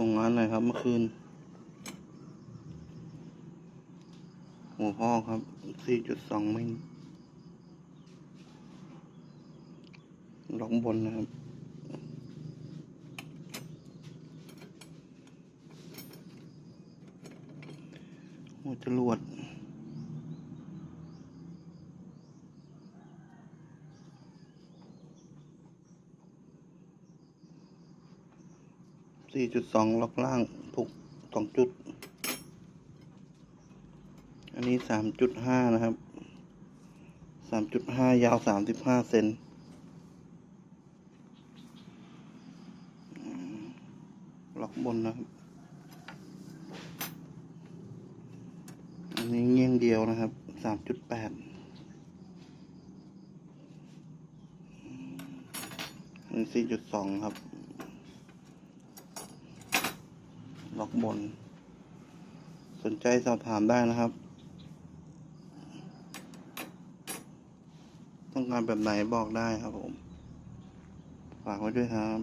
ส่งงานหน่อยครับเมื่อคืน หัวพ่อครับ 4.2มิลล็อกบนนะครับหัวจรวด 4.2 ล็อกล่างถูกสองจุด อันนี้ 3.5 นะครับ 3.5 ยาว 35 เซนล็อกบนนะครับ อันนี้เงี้ยงเดียวนะครับ 3.8อันนี้4.2 ครับ ล็อกบน สนใจสอบถามได้นะครับ ต้องการแบบไหนบอกได้ครับผม ฝากไว้ด้วยครับ